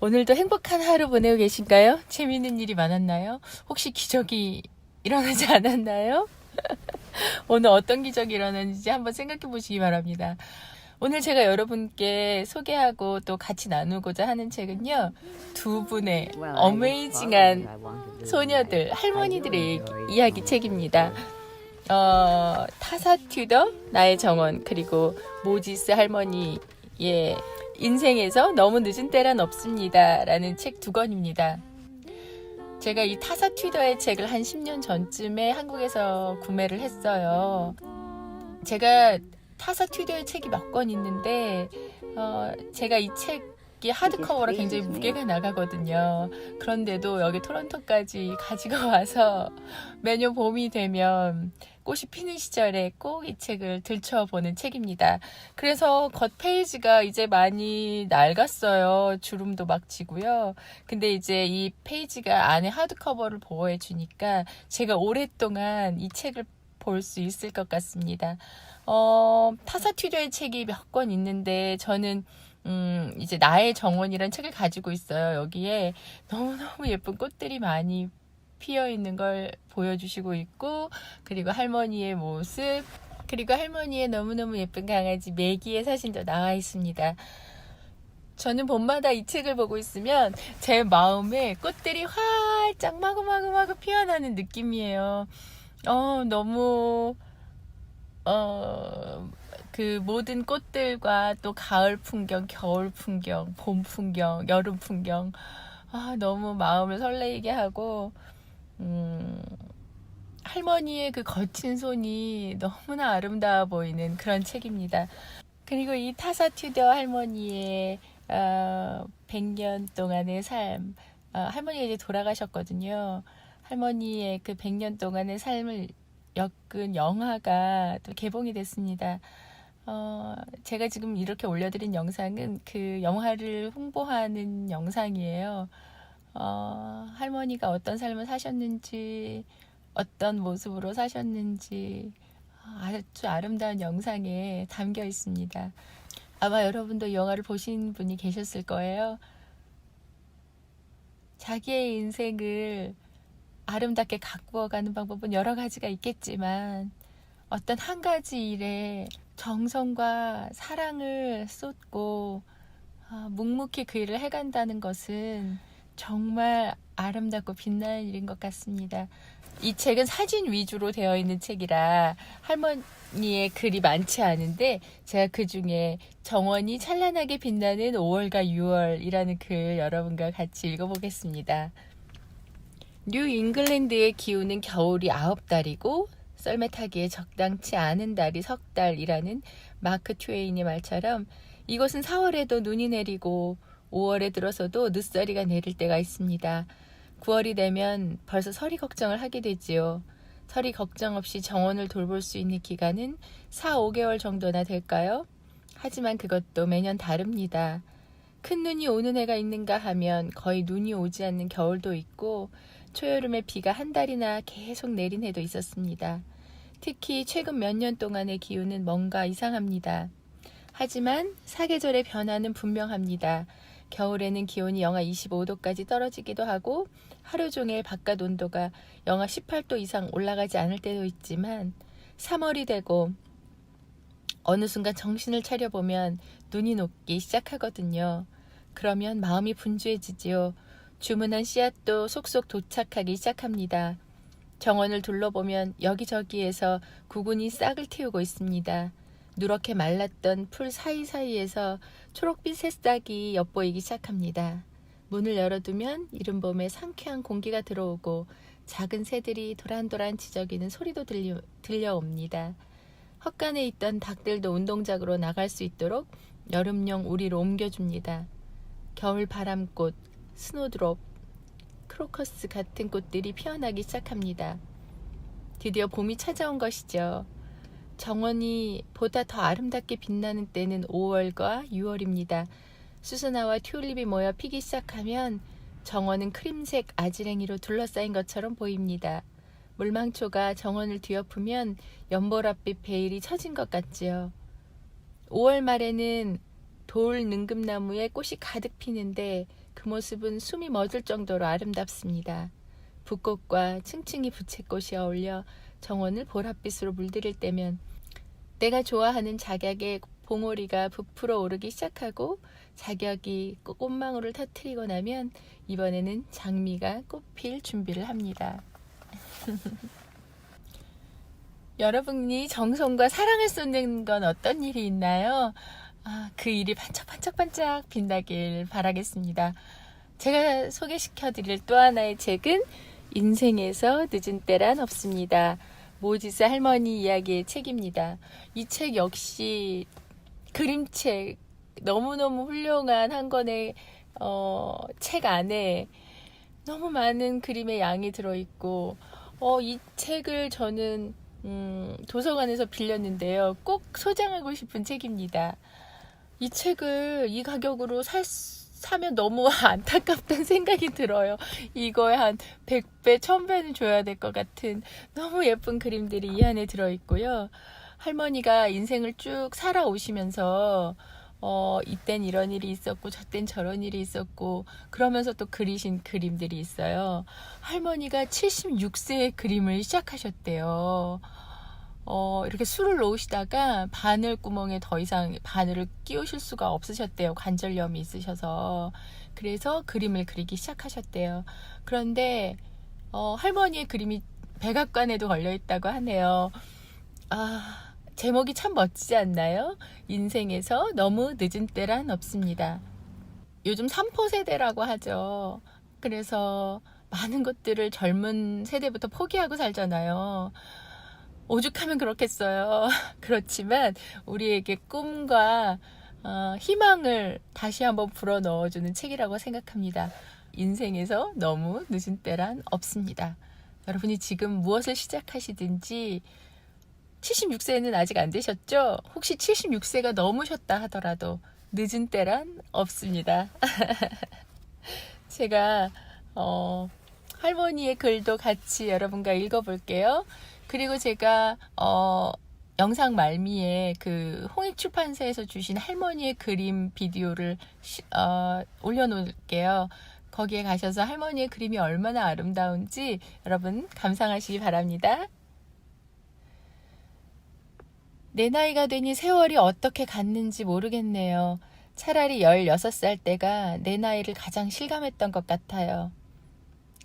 오늘도 행복한 하루 보내고 계신가요? 재미있는 일이 많았나요? 혹시 기적이 일어나지 않았나요? 오늘 어떤 기적이 일어났는지 한번 생각해 보시기 바랍니다. 오늘 제가 여러분께 소개하고 또 같이 나누고자 하는 책은요. 두 분의 어메이징한 소녀들, 할머니들의 이야기 책입니다. 어, 타사 튜더, 나의 정원, 그리고 모지스 할머니의 인생에서 너무 늦은 때란 없습니다. 라는 책 두 권입니다. 제가 이 타사 튜더의 책을 한 10년 전쯤에 한국에서 구매를 했어요. 제가 타사 튜더의 책이 몇 권 있는데, 어, 제가 이 책이 하드커버라 굉장히 무게가 나가거든요. 그런데도 여기 토론토까지 가지고 와서 매년 봄이 되면 꽃이 피는 시절에 꼭 이 책을 들춰보는 책입니다. 그래서 겉 페이지가 이제 많이 낡았어요. 주름도 막 지고요. 근데 이제 이 페이지가 안에 하드커버를 보호해 주니까 제가 오랫동안 이 책을 볼 수 있을 것 같습니다. 어, 타사 튜저의 책이 몇 권 있는데 저는 음, 이제 나의 정원이란 책을 가지고 있어요. 여기에 너무너무 예쁜 꽃들이 많이 피어 있는 걸 보여주시고 있고, 그리고 할머니의 모습, 그리고 할머니의 너무너무 예쁜 강아지 매기의 사진도 나와 있습니다. 저는 봄마다 이 책을 보고 있으면 제 마음에 꽃들이 활짝 마구마구마구 피어나는 느낌이에요. 어, 너무, 어, 그 모든 꽃들과 또 가을 풍경, 겨울 풍경, 봄 풍경, 여름 풍경, 아, 너무 마음을 설레이게 하고, 음, 할머니의 그 거친 손이 너무나 아름다워 보이는 그런 책입니다. 그리고 이 타사 튜더 할머니의 어, 100년 동안의 삶, 어, 할머니가 이제 돌아가셨거든요. 할머니의 그 100년 동안의 삶을 엮은 영화가 또 개봉이 됐습니다. 어, 제가 지금 이렇게 올려드린 영상은 그 영화를 홍보하는 영상이에요. 어, 할머니가 어떤 삶을 사셨는지, 어떤 모습으로 사셨는지 아주 아름다운 영상에 담겨 있습니다. 아마 여러분도 영화를 보신 분이 계셨을 거예요. 자기의 인생을 아름답게 가꾸어가는 방법은 여러 가지가 있겠지만 어떤 한 가지 일에 정성과 사랑을 쏟고 아, 묵묵히 그 일을 해간다는 것은 정말 아름답고 빛나는 일인 것 같습니다. 이 책은 사진 위주로 되어 있는 책이라 할머니의 글이 많지 않은데 제가 그 중에 정원이 찬란하게 빛나는 5월과 6월이라는 글 여러분과 같이 읽어보겠습니다. 뉴 잉글랜드의 기후는 겨울이 9달이고 썰매 타기에 적당치 않은 달이 석 달이라는 마크 트웨인의 말처럼 이곳은 4월에도 눈이 내리고 5월에 들어서도 늦서리가 내릴 때가 있습니다. 9월이 되면 벌써 서리 걱정을 하게 되지요. 서리 걱정 없이 정원을 돌볼 수 있는 기간은 4, 5개월 정도나 될까요? 하지만 그것도 매년 다릅니다. 큰 눈이 오는 해가 있는가 하면 거의 눈이 오지 않는 겨울도 있고 초여름에 비가 한 달이나 계속 내린 해도 있었습니다. 특히 최근 몇 년 동안의 기후는 뭔가 이상합니다. 하지만 사계절의 변화는 분명합니다. 겨울에는 기온이 영하 25도까지 떨어지기도 하고 하루 종일 바깥 온도가 영하 18도 이상 올라가지 않을 때도 있지만 3월이 되고 어느 순간 정신을 차려보면 눈이 녹기 시작하거든요. 그러면 마음이 분주해지지요. 주문한 씨앗도 속속 도착하기 시작합니다. 정원을 둘러보면 여기저기에서 구근이 싹을 틔우고 있습니다. 누렇게 말랐던 풀 사이사이에서 초록빛 새싹이 엿보이기 시작합니다. 문을 열어두면 이른 봄에 상쾌한 공기가 들어오고 작은 새들이 도란도란 지저귀는 소리도 들려, 들려옵니다. 헛간에 있던 닭들도 운동장으로 나갈 수 있도록 여름용 우리로 옮겨줍니다. 겨울 바람꽃, 스노드롭, 크로커스 같은 꽃들이 피어나기 시작합니다. 드디어 봄이 찾아온 것이죠. 정원이 보다 더 아름답게 빛나는 때는 5월과 6월입니다. 수수나와 튤립이 모여 피기 시작하면 정원은 크림색 아지랭이로 둘러싸인 것처럼 보입니다. 물망초가 정원을 뒤엎으면 연보랏빛 베일이 쳐진 것 같지요. 5월 말에는 돌 능금나무에 꽃이 가득 피는데 그그 모습은 숨이 멎을 정도로 아름답습니다. 붓꽃과 층층이 부채꽃이 어울려 정원을 보랏빛으로 물들일 때면 내가 좋아하는 작약의 봉오리가 부풀어 오르기 시작하고 자격이 꽃망울을 터트리고 나면 이번에는 장미가 꽃필 준비를 합니다. 여러분이 정성과 사랑을 쏟는 건 어떤 일이 있나요? 아, 그 일이 반짝반짝반짝 빛나길 바라겠습니다. 제가 소개시켜 드릴 또 하나의 책은 인생에서 늦은 때란 없습니다. 모지스 할머니 이야기의 책입니다. 이 책 역시 그림책 너무너무 훌륭한 한 권의 어, 책 안에 너무 많은 그림의 양이 들어있고 어, 이 책을 저는 음, 도서관에서 빌렸는데요. 꼭 소장하고 싶은 책입니다. 이 책을 이 가격으로 살, 사면 너무 안타깝다는 생각이 들어요. 이거에 한 100배, 1000배는 줘야 될 것 같은 너무 예쁜 그림들이 이 안에 들어있고요. 할머니가 인생을 쭉 살아오시면서 어, 이땐 이런 일이 있었고, 저땐 저런 일이 있었고, 그러면서 또 그리신 그림들이 있어요. 할머니가 76세에 그림을 시작하셨대요. 어, 이렇게 술을 놓으시다가 바늘 구멍에 더 이상 바늘을 끼우실 수가 없으셨대요. 관절염이 있으셔서. 그래서 그림을 그리기 시작하셨대요. 그런데, 어, 할머니의 그림이 백악관에도 걸려 있다고 하네요. 아, 제목이 참 멋지지 않나요? 인생에서 너무 늦은 때란 없습니다. 요즘 3포 세대라고 하죠. 그래서 많은 것들을 젊은 세대부터 포기하고 살잖아요. 오죽하면 그렇겠어요. 그렇지만 우리에게 꿈과 어, 희망을 다시 한번 불어 넣어주는 책이라고 생각합니다. 인생에서 너무 늦은 때란 없습니다. 여러분이 지금 무엇을 시작하시든지 76세는 아직 안 되셨죠? 혹시 76세가 넘으셨다 하더라도 늦은 때란 없습니다. 제가 어, 할머니의 글도 같이 여러분과 읽어볼게요. 그리고 제가 어, 영상 말미에 그 홍익 출판사에서 주신 할머니의 그림 비디오를 시, 어, 올려놓을게요. 거기에 가셔서 할머니의 그림이 얼마나 아름다운지 여러분 감상하시기 바랍니다. 내 나이가 되니 세월이 어떻게 갔는지 모르겠네요. 차라리 16살 때가 내 나이를 가장 실감했던 것 같아요.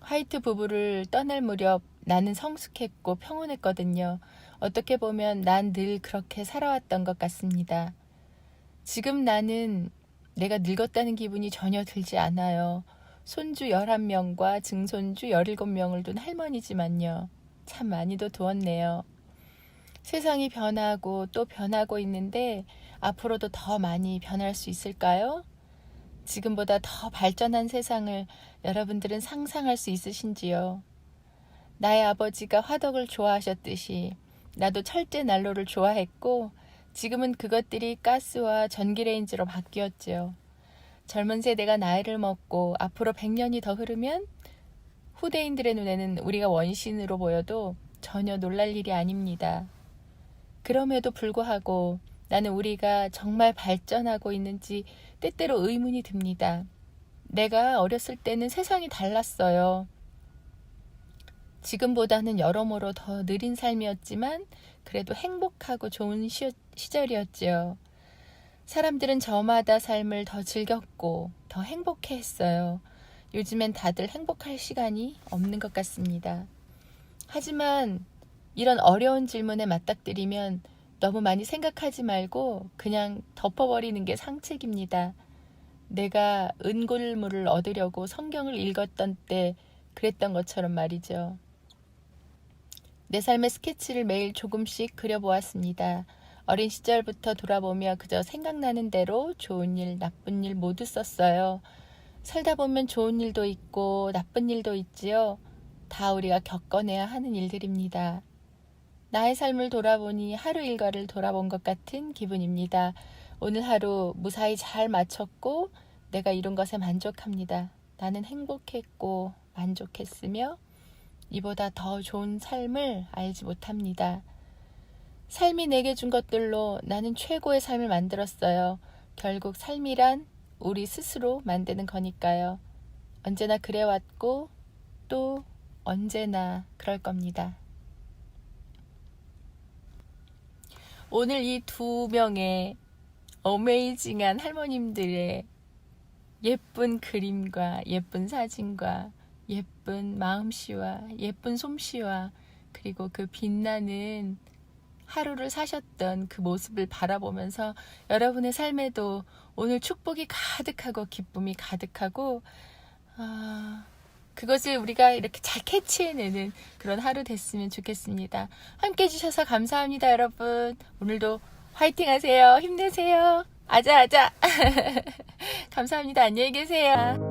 화이트 부부를 떠날 무렵 나는 성숙했고 평온했거든요. 어떻게 보면 난 늘 그렇게 살아왔던 것 같습니다. 지금 나는 내가 늙었다는 기분이 전혀 들지 않아요. 손주 11명과 증손주 17명을 둔 할머니지만요. 참 많이도 두었네요. 세상이 변하고 또 변하고 있는데 앞으로도 더 많이 변할 수 있을까요? 지금보다 더 발전한 세상을 여러분들은 상상할 수 있으신지요? 나의 아버지가 화덕을 좋아하셨듯이 나도 철제 난로를 좋아했고 지금은 그것들이 가스와 전기레인지로 바뀌었지요. 젊은 세대가 나이를 먹고 앞으로 100년이 더 흐르면 후대인들의 눈에는 우리가 원신으로 보여도 전혀 놀랄 일이 아닙니다. 그럼에도 불구하고 나는 우리가 정말 발전하고 있는지 때때로 의문이 듭니다. 내가 어렸을 때는 세상이 달랐어요. 지금보다는 여러모로 더 느린 삶이었지만 그래도 행복하고 좋은 시, 시절이었지요. 사람들은 저마다 삶을 더 즐겼고 더 행복해 했어요. 요즘엔 다들 행복할 시간이 없는 것 같습니다. 하지만 이런 어려운 질문에 맞닥뜨리면 너무 많이 생각하지 말고 그냥 덮어버리는 게 상책입니다. 내가 은골물을 얻으려고 성경을 읽었던 때 그랬던 것처럼 말이죠. 내 삶의 스케치를 매일 조금씩 그려보았습니다. 어린 시절부터 돌아보며 그저 생각나는 대로 좋은 일, 나쁜 일 모두 썼어요. 살다 보면 좋은 일도 있고 나쁜 일도 있지요. 다 우리가 겪어내야 하는 일들입니다. 나의 삶을 돌아보니 하루 일과를 돌아본 것 같은 기분입니다. 오늘 하루 무사히 잘 마쳤고 내가 이룬 것에 만족합니다. 나는 행복했고 만족했으며 이보다 더 좋은 삶을 알지 못합니다. 삶이 내게 준 것들로 나는 최고의 삶을 만들었어요. 결국 삶이란 우리 스스로 만드는 거니까요. 언제나 그래왔고 또 언제나 그럴 겁니다. 오늘 이 두 명의 어메이징한 할머님들의 예쁜 그림과 예쁜 사진과 예쁜 마음씨와 예쁜 솜씨와 그리고 그 빛나는 하루를 사셨던 그 모습을 바라보면서 여러분의 삶에도 오늘 축복이 가득하고 기쁨이 가득하고 아, 그것을 우리가 이렇게 잘 캐치해내는 그런 하루 됐으면 좋겠습니다. 함께 해주셔서 감사합니다, 여러분. 오늘도 화이팅 하세요. 힘내세요. 아자, 아자. 감사합니다. 안녕히 계세요.